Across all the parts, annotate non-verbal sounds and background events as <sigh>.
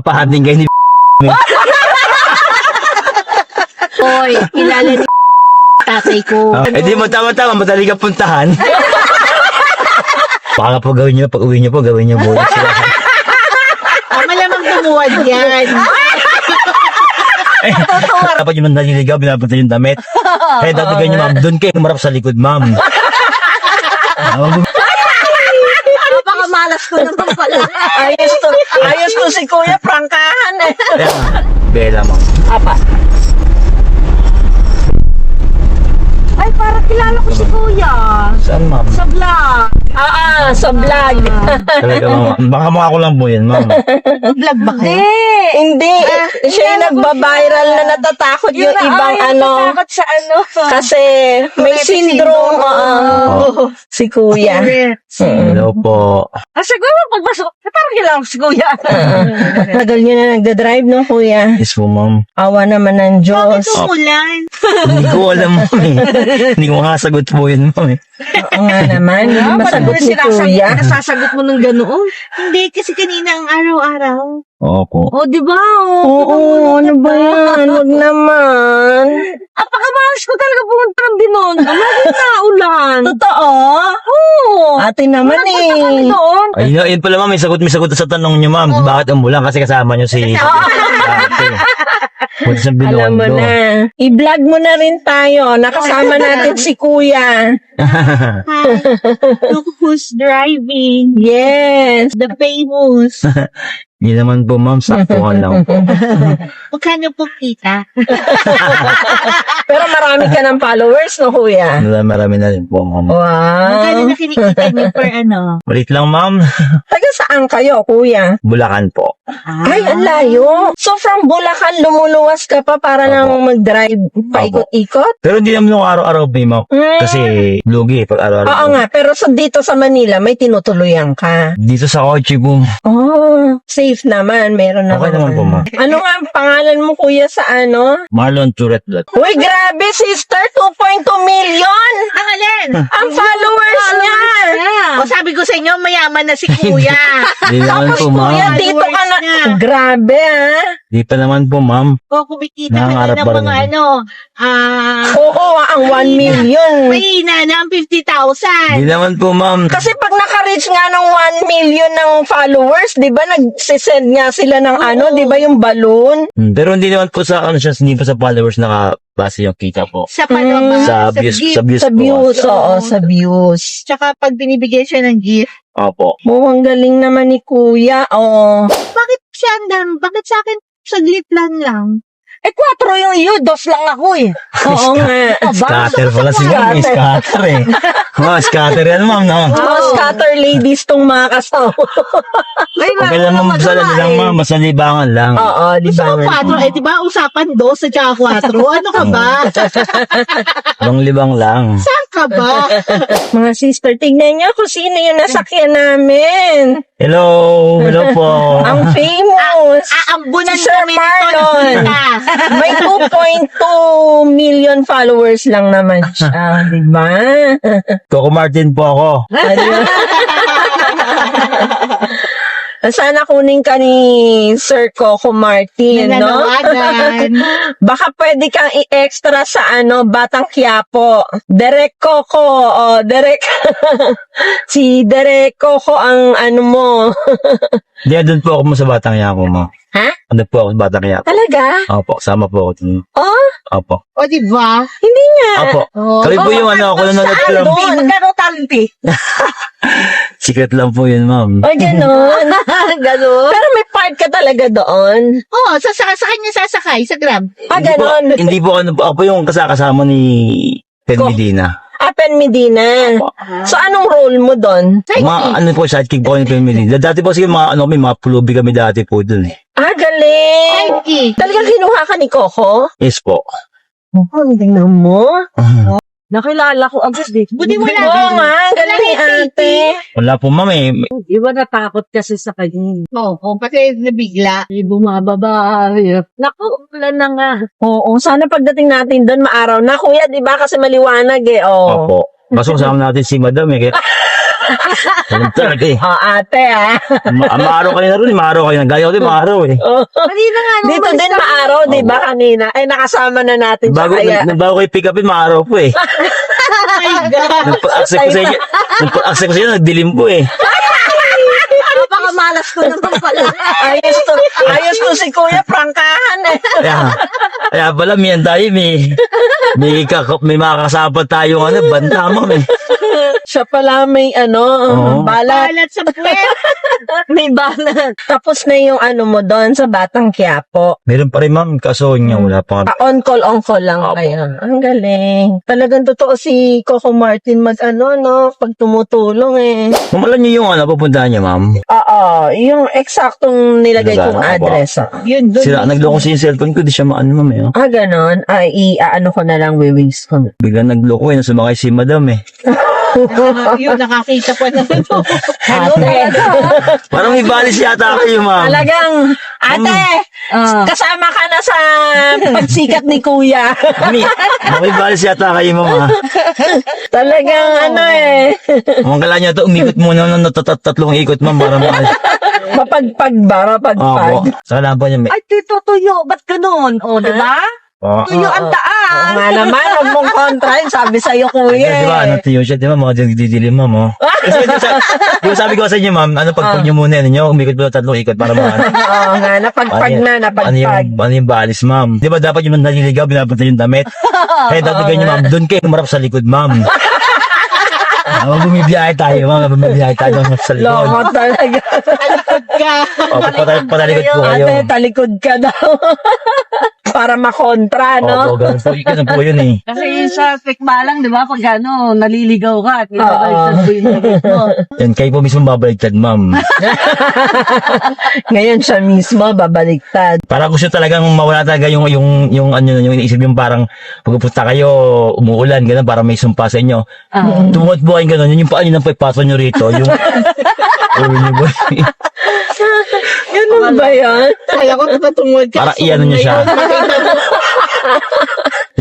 Papahating kayo ni <laughs> Hoy, kilala ni <laughs> tatay ko. Ah, Eh di mo tama-tama, madali ka puntahan. <laughs> Baka po gawin nyo, pag uwi nyo po, gawin nyo bonus. Ah, malamang tumuwad yan. Dapat yung naliligaw, binapunta yung damit. Eh, dapat ganyan, ma'am. Doon kayo kumarap sa likod, ma'am. Ah, wag- Napakamalas ko naman pala. <laughs> Ayos to, ayos to si Kuya, prangkahan eh. Bella, ma'am. Apa? Ay, parang kilala ko si Kuya. Saan, ma'am? Sa vlog. Ah, ah, sa vlog. Talaga, ma'am. Baka mukha ko lang po yan, ma'am. Vlog ba kayo? Hindi, siya yung nagba-viral na natatakot yung ibang ano. Takot sa ano. Kasi may syndrome. oo. Si Kuya. Hello po. Ah, siguro pagpasok, eh, parang kilala ko si Kuya. <laughs> Tagal niyo na nagda-drive, no, Kuya? Yes po, ma'am. Awa naman ng Diyos. Umulan. Hindi ko alam, ma'am. <laughs> <laughs> Hindi ko makasagot po yun, ma'am. eh. Oo nga naman, hindi masagot ni Kuya. Nasasagot mo ng ganoon. Hindi, kasi kanina ang araw-araw. Opo. Oh, di ba? Oh, Oo, ano ba yan? Huwag naman. Apakamalas ko talaga pumunta ng Binondo. Lagi na ulan. Totoo? Oo. Ate naman eh. Doon. Ayun, na- yun pala, ma'am. May sagot, may sagot sa tanong niyo, ma'am. Bakit umulan? Kasi kasama niyo si... Ate. Punta sa Alam mo Binondo. na. I-vlog mo na rin tayo. Nakasama <laughs> natin si Kuya. <laughs> Look who's driving. Yes. The famous. <laughs> Hindi naman po, ma'am. Saktuhan lang po. <laughs> Magkano po kita? <laughs> Pero marami ka ng followers, no, Kuya? <laughs> Marami, marami na rin po, ma'am. Magkano Wow. na kinikita niyo per <laughs> ano? Malit lang, ma'am. <laughs> Taga saan kayo, Kuya? Bulacan po. Ay, ang layo. So, from Bulacan, lumuluwas ka pa para Opo. lang mag-drive paikot-ikot? Pero hindi naman yung araw-araw, ma'am. Mm. Kasi lugi pag araw-araw. Oo nga, pero sa dito sa Manila, may tinutuluyan ka. Dito sa kotse po. Oh, safe naman. Meron Okay naman po, ma'am. Ano nga ang pangalan mo, kuya, sa ano? Marlon Tourette Vlog. Uy, grabe, sister! 2.2 million! Ang alin? Ang followers niya! O sabi ko sa inyo, mayaman na si Kuya. Naman po, Kuya, ma'am. dito ka na. niya. Grabe, ha? Di pa naman po, ma'am. o kumikita Nangangarap na ng mga yun. ano, ah, Oo, ang 1 million. mahina na ang 50,000. Di naman po, ma'am. Kasi pag naka-reach nga ng 1 million ng followers, di ba, nagsisend nga sila ng ano, di ba, yung balloon? Hmm, Pero hindi naman po sa ano siya, hindi pa sa followers nakabase yung kita po. Sa paloma, Mm. Sa views, gift. sa views Sa po. views, Oo. oo, sa views. Tsaka pag binibigyan siya ng gift. Opo. Mukhang galing naman ni kuya, oh. Bakit siya ang Bakit sa akin saglit lang lang? Eh, 4 yung you, dos lang ako eh. Oo nga. Scatter pala si ma'am. eh. Scatter eh. <laughs> Oh, scatter yan, ma'am. No? Mga scatter ladies tong mga kasama. Ay, Okay lang, ma'am. Masala lang, ma'am. Masalibangan lang. Oo, Gusto ba? mo 4? Eh, di ba usapan 2 at saka 4? <laughs> Ano ka ba? Ibang libang lang. Saan ka ba? <laughs> Mga sister, tignan niyo kung sino yung nasakyan namin. Hello. Hello po. <laughs> Ang famous. Aambunan Si Sir kami Marlon. <laughs> May 2.2 million followers lang naman siya, di ba? Coco Martin po ako. <laughs> Sana kunin ka ni Sir Coco Martin, no? <laughs> Baka pwede kang i-extra sa ano, Batang Quiapo. Derek Coco, oh, Derek. <laughs> si Derek Coco ang ano mo. <laughs> Hindi, doon po ako mo sa Batang Yako, mo. Ha? Doon po ako sa Batang Yako. Talaga? Opo, sama po ako dun. Oh, Opo. O, di ba? hindi nga. Opo. Oh. Kami po yung ano, ako nanonood ko lang. doon? Magkano talenti? Secret lang po yun, ma'am. O, ganon. <laughs> Ganon. Pero may part ka talaga doon. Oo, sa, sa, sa kanya sasakay sa Grab. Ah, Hindi po, hindi po ano po, ako po yung kasakasama ni Ted Ko- Medina. Apen Medina. So, anong role mo doon? Mga ano po, sidekick po ni Ted Medina. Dati po sige mga ano, may mga pulubi kami dati po dun eh. Ah, galing. Talagang kinuha ka ni Coco? Yes po. Oh, tingnan mo. Nakilala ko agad eh. Buti wala. Oo nga, galing ni ate. Wala po ma'am eh. Di ba natakot kasi sa kanya? Oo, oh, pati nabigla. Ay, bumababa. ay, Naku, ulan na nga. Oo, sana pagdating natin doon maaraw na. Kuya, di ba? Kasi maliwanag eh. Oh. Opo. Kaso kasama natin si Madam eh. Kaya, <laughs> Ganun talaga eh. Oh, ate ah. Ma maaraw kayo na rin, maaraw kayo na. Gaya ko din, maaraw eh. Kanina nga, nung Dito umalis din kami- maaraw, di ba kanina? Ay, nakasama na natin siya Bago, kaya. nag, bago kayo pick upin, maaraw po eh. <laughs> Nagpa-accept ko sa inyo, nagpa-accept ko sa inyo, nagdilim po eh. Napakamalas ko naman pala. Ayos to, ayos to si Kuya, prangkahan eh. Kaya, kaya pala, may tayo, may, may, kakap, may makakasapa tayong ano, banta mo eh. Siya pala may ano, Oo. balat. Balat sa puwet. <laughs> May balat. Tapos na yung ano mo doon sa Batang Quiapo. Meron pa rin ma'am, kaso niya wala pa. Ah, on call, on call lang Opo. kayo. Ang galing. Talagang totoo si Coco Martin mag ano, no, pag tumutulong eh. Ma'am, alam niyo yung ano, pupuntahan niya ma'am. Oo, yung eksaktong nilagay Nilagay, kong address. ah. Yun, doon. Sira, nagloko siya yung cellphone ko, di siya maano ma'am eh. oh. Ah, ganon. Ay, i-ano ko na lang, wiwis ko. Bigla nagloko eh, sumakay si madam eh. <laughs> Yun, nakakita pa na ito. Ate, Parang may balis yata kayo ma'am. talagang, ate, Ah. kasama ka na sa pagsikat ni Kuya. Mami, may balis yata kayo ma'am ah. talagang, ano eh, Ang kala niya to, umikot muna ng natat- tatlong ikot ma'am para mga... mapagpag ba, mapagpag. Opo. Sa kalaban niya may... Ay, tito, tuyo. Ba't ganun? O, di ba? Oh. Tuyo ang Oo daan. nga naman, huwag mong <laughs> kontra yun, sabi sa'yo, Kuya. Di ba, ano tiyo siya, di ba, mga didilim ma'am, oh. <laughs> Kasi di sa, di ba sabi ko sa inyo, ma'am, ano, pagpag niyo muna, ano nyo, umikot mo ng tatlong ikot para <laughs> mga, Oo nga, napagpag Ano na, ano napagpag. yung, ano yung balis, ma'am. Di ba dapat yung naliligaw, binapunta yung damit? Kaya dapat ganyan, ma'am, doon kayo umarap sa likod, ma'am. Ah, bumibiyahe tayo, ma'am, bumibiyahe tayo umarap sa likod. Loko talaga. O, patal- patalikod po kayo. Ate, talikod ka daw. Para makontra, no? Opo, ganun po, ganun po yun eh. <laughs> Kasi sa tikbalang, di ba, pag ano, naliligaw ka at Oo. nilabalitan mo yung damit mo. Yan, kayo po mismo babaliktad, ma'am. <laughs> Ngayon siya mismo, babaliktad. Para gusto talagang mawala talaga yung, yung, yung, ano, yung iniisip yung parang pagpupunta kayo, umuulan, gano'n, para may sumpa sa inyo. Ah. Tumuot po kayo gano'n, yung paan yun ang pagpaso nyo rito, yung, <laughs> ulo nyo ba? <laughs> Ganun ba yan? Kaya ko natutungod para iyan nyo siya. <laughs>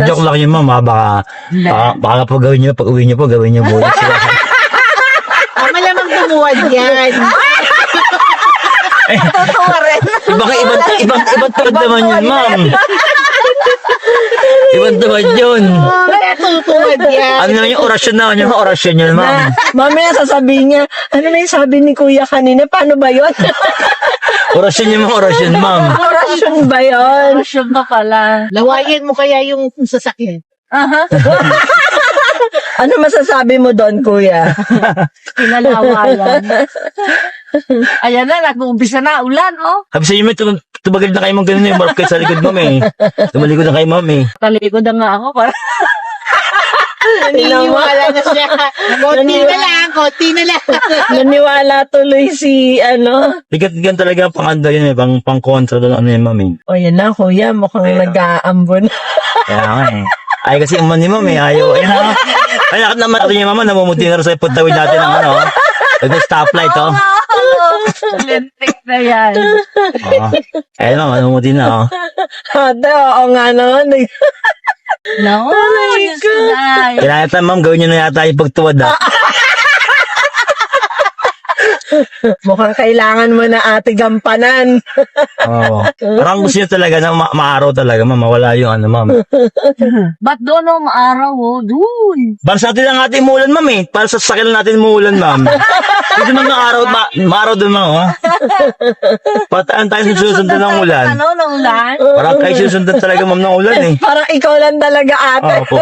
Joke lang yun, ma'am, ha? Baka, baka, baka po gawin nyo, pag uwi nyo po, gawin nyo bulit sila. <laughs> Malamang tumuwad yan. Totoo rin. Ibang, ibang, ibang, ibang tuwad naman yun, ma'am. Ibang tuwad yun. Kaya tutuwad yan. Ano naman yung orasyon na, yung orasyon yun, ma'am. Mamaya sasabihin niya, ano na yung sabi ni Kuya kanina? Paano ba yun? <laughs> Orasyon yung mga orasyon, ma'am. Orasyon ba yun? Orasyon pa pala. Lawayan mo kaya yung sasakyan. Aha. <laughs> Ano masasabi mo doon, Kuya? Kinalawayan. <laughs> Ayan na, nag-uumpisa na ulan, oh. Sabi sa inyo, may tum- tumagal na kayo mong ganun yung marap kayo sa likod, ma'am, eh. Tumalikod na kayo, ma'am, eh. Talikod na nga ako. Para... Naniniwala na siya. Konti na lang, konti na lang. Naniwala tuloy si, ano? Bigat gan talaga pang ando yun, eh. Pang, pang kontra doon, ano yun, ma'am, eh. O yan na, Kuya, mukhang nag-aambon. Kaya nga, eh. Ay, kasi uman ni ma'am, eh. Ayaw, ayun na. Ay, nakat naman ito niya, mama, namumuti na rin sa pagtawid natin ng, ano, nag-stoplight, oh. <laughs> Lentik na yan. Oo. Ayun, ma'am, namumuti na, oh. Ate, oo nga naman. No, oh ko na. Kailangan yata, ma'am, gawin nyo na yata yung pagtuwad, ah. <laughs> <laughs> Mukhang kailangan mo na ate gampanan. Oo. <laughs> Parang gusto talaga na ma- maaraw talaga, ma'am, mawala yung, ano, ma'am. <laughs> Ba't doon, oh, maaraw, oh, doon. Para sa atin lang natin muulan, ma'am, eh. Para sa sakil natin muulan, ma'am. Dito man ng araw, ma maaraw doon, ma'am, ha? Pataan tayo susundan ng ulan. Ano, ng ulan? Parang kayo susundan talaga, ma'am, ng ulan, eh. Parang ikaw lang talaga ate. Oo po.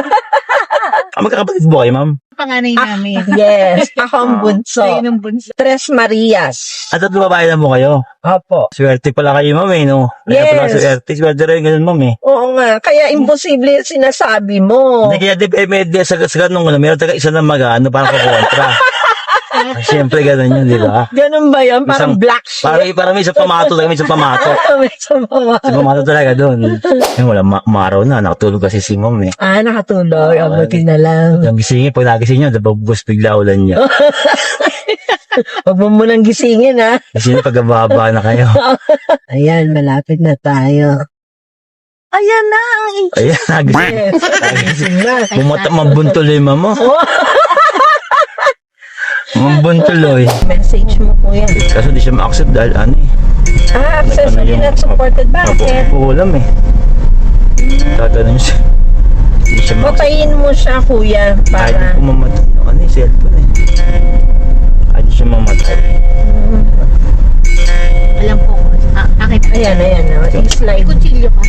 Ah, magkakapatid po kayo, ma'am? Panganay namin. <laughs> Yes, <laughs> ako ang bunso. Sa'yo ng bunso. Tres Marias. At tatlo babae na po kayo. Opo. Swerte pala kayo, ma'am, eh, no? Kaya pala Yes. swerte. Swerte rin, ganun, ma'am, eh. Oo nga, kaya imposible yung sinasabi mo. Hindi kaya di eh, may di sa, sa ganun, ano, meron taga isa na mag, ano, parang kakontra. <laughs> Siyempre, ganun yun, di ba? Ganun ba yan? Parang Isang- black sheep. Parang, parang may isang pamato, talaga may isang pamato. <laughs> May sumama. Sa pamato talaga doon. Eh, wala, ma maaraw na, nakatulog kasi si ma'am, eh. Ah, nakatulog. Abuti na lang. Yung gisingin, pag nagising nyo, dababos bigla ulan niya. <laughs> Huwag mo munang gisingin, ha? Kasi yun, pagkababa na kayo. <laughs> Ayan, malapit na tayo. Ayan na, ang Ayan, nagising. Yes, nagising na. Bumata, mabuntol yung mama. Mambon tuloy. Message mo kuya. Kaso di siya ma-accept dahil ano eh. Ah, accessory yung- not supported. Bakit? Opo, ulam eh. Gaganon siya. Siya ma-accept. Patayin mo siya kuya Kahit para po mamatay yung ano eh, cellphone eh. Ayan, ayan. Oh. I-slide. Kutsilyo ka.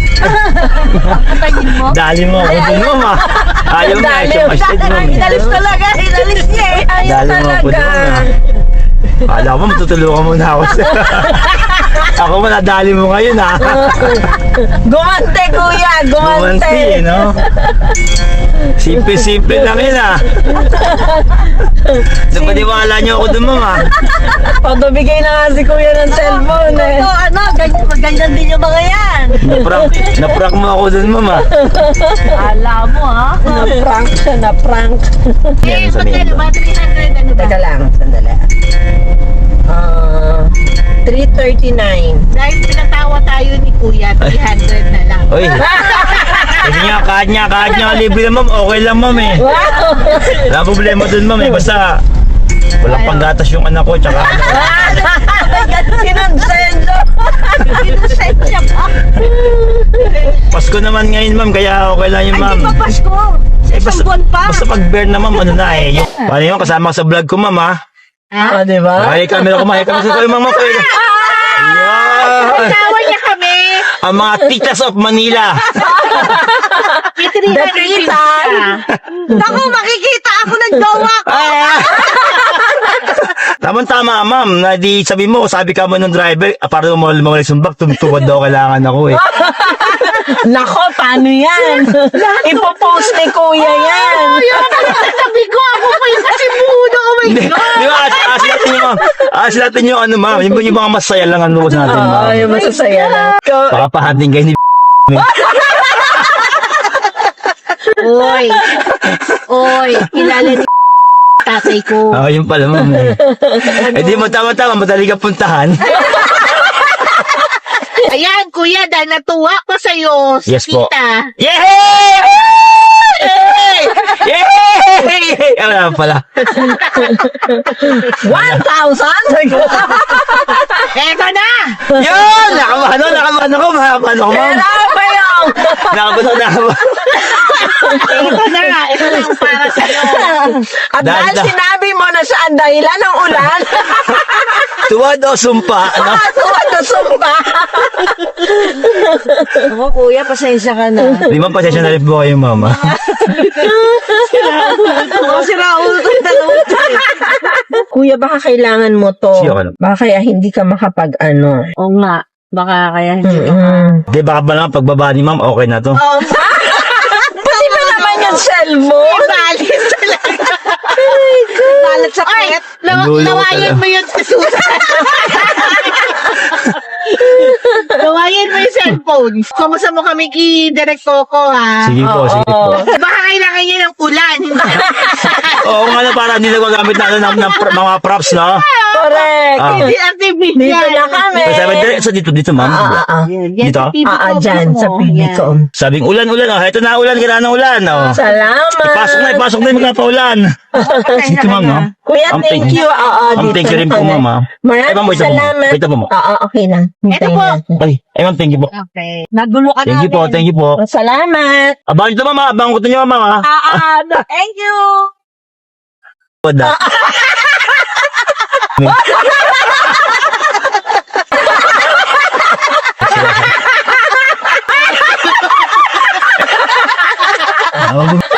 <laughs> Patayin mo. Dali mo dun mo ma. Ayaw na, siya ma-shade mo. eh. Inalis talaga. Inalis niya eh. Ayaw Dali mo dun ma. Kala ko matutulungan mo na ako. <laughs> <laughs> ako mo nadali mo ngayon <laughs> ha. Gumante kuya. Gumanti Gumante. eh, no? Simple-simple <laughs> lang yun ah. Napaniwala niyo ako dun mama. Pagdobigay na nga si kuya ng cellphone eh. Oo, ano, ganyan, ganyan din yung mga yan. Naprank, naprank mo ako dun mama. Ala mo, ha? Na-prank siya, na-prank. Eh, ba? 300 ano ba? Teka lang, sandali. Ah, 339. Dahil pinatawa tayo ni Kuya, 300 na lang. Uy. Kasi nga, kahit nga, kahit nga libre na ma'am, okay lang ma'am eh. Wala problema dun ma'am eh. Basta, walang panggatas yung anak ko, tsaka ano. Sinonsendo. Sinusensya pa. Pasko naman ngayon ma'am, kaya okay lang yung Ay, ma'am. di ba Pasko? Sa Eh, isang basta, buwan pa. basta pag bear na ma'am, ano na eh. Yung, paano yun, kasama ko sa vlog ko ma'am ha. Ah, di ba? Ay, camera ko ma'am, ay camera ko ma'am. ma'am. Ayan. Tawa niya kami. Ang mga titas of Manila. May 350 Dapitan. ka. Naku, makikita ako ng jowa ko. Ah! Tama-tama, ma'am. Na di sabi mo, sabi ka mo ng driver, ah, para umawal mawala yung sumbak, tumtuwad daw kailangan ako eh. <laughs> Nako, paano yan? Ipopost ni kuya yan. Sabi ko, ako pa yung kasimuno. Oh my Hindi, di ba, as, as natin yung, as natin yung ano, ma'am, yung, yung mga masaya lang ang lubos natin, Oo, ma'am. yung masasaya. Ko- Baka pahating kayo ni <laughs> Oy. Oy, kilala ni <laughs> tatay ko. Ah, yun pala, ma'am. Eh, <laughs> eh di mo tama-tama, madali ka puntahan. Ayan, kuya, dahil natuwa ko sa'yo. Yes po. Yay! Yay! Wala pala. <laughs> 1,000? Eto na! Yun! Nakamano, nakamano ko, makamano ko, ma'am. Kailangan Nakabasa na ako. Ito na! Ito na ang para sa'yo. At dahil Dahil- sinabi mo na siya ang dahilan ng ulan, <laughs> Tuwad o sumpa. Ano? matuwa na sumpa. Ako, kuya, pasensya ka na. Di ba pasensya na rin po kayo, mama? Ako, si Raul yung dalawa. Kuya, baka kailangan mo to. Siya ka lang. Baka kaya hindi ka makapag ano. Oo nga. Baka kaya hindi ka. Mm. Di baka ba naman pagbaba ni ma'am, okay na to? <laughs> Pwede ba naman yung cellphone? Balis talaga. Balat sa pet. ko nawayan talaga. mo yun sa Susan. <laughs> cellphone. Kumusta mo kami kay Direk Coco, ha? Sige po, sige po. Baka kailangan niya ng ulan. <laughs> Oo nga na, para hindi na gagamit na ano, ng, ng pr- mga props, no? Correct. Ah. Hindi Dito artificial. na kami. So, sabi, dire- so dito, dito, ma'am. Ah, ah, ah. Yan, Dito? sa Ah, ah, dyan, sa Yan. ko. Sabing ulan, ulan, oh. Ito na ulan, kailangan ng ulan, oh. Salamat. Ipasok na, ipasok na yung magkapaulan. Dito, ma'am, no? Kuya, Ang thank thank- you. Oo, Ang dito thank you rin na po, kami. ma'am, ah. Ay, ma'am, Maraming wait lang po. salamat. Wait lang po, ma'am. Oo, okay lang. Ito Hintayin po. natin. Ay, ay, ma'am, thank you po. Okay. Nagulo ka Thank you po, namin. thank you po. Salamat. Abang ito, ma'am, ah. abang ko ito nyo, ma'am, ah. Ah, ah, no. Thank you. Wala. Ah, wag mo-